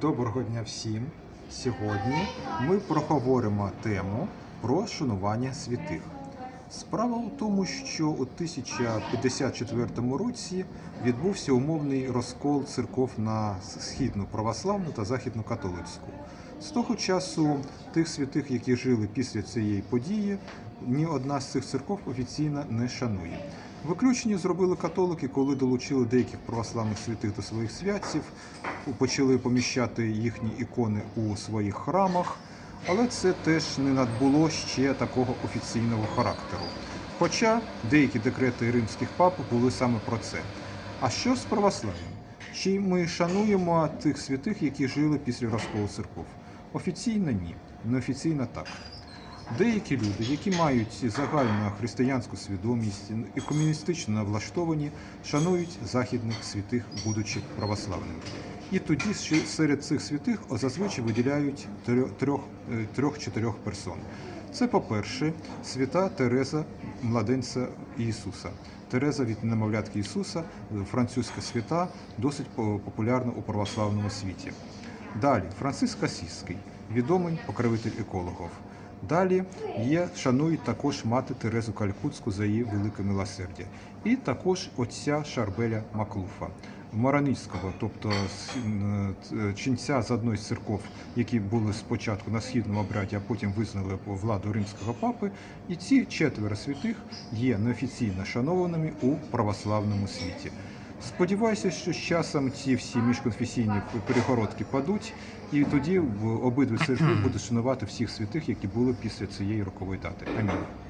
Доброго дня всім! Сьогодні ми проговоримо тему про шанування святих. Справа у тому, що у 1054 році відбувся умовний розкол церков на східну православну та західну католицьку. З того часу тих святих, які жили після цієї події, ні одна з цих церков офіційно не шанує. Виключення зробили католики, коли долучили деяких православних святих до своїх святців, почали поміщати їхні ікони у своїх храмах, але це теж не надбуло ще такого офіційного характеру. Хоча деякі декрети римських пап були саме про це. А що з православ'ям? Чи ми шануємо тих святих, які жили після розколу церков? Офіційно ні, неофіційно так. Деякі люди, які мають загальну християнську свідомість і комуністично влаштовані, шанують західних святих, будучи православними. І тоді серед цих святих зазвичай виділяють е, трьох-чотирьох персон. Це, по-перше, свята Тереза младенця Ісуса. Тереза від немовлятки Ісуса, французька свята, досить популярна у православному світі. Далі Франциск Асійський, відомий покровитель екологів. Далі є, шанують також мати Терезу Калькутську за її велике милосердя. І також отця Шарбеля Маклуфа, Мараницького, тобто с- ченця з одної з церков, які були спочатку на східному обряді, а потім визнали владу римського папи. І ці четверо святих є неофіційно шанованими у православному світі. Сподіваюся, що з часом ці всі міжконфесійні перегородки падуть, і тоді в обидві церкви будуть шанувати всіх святих, які були після цієї рокової дати. Амінь.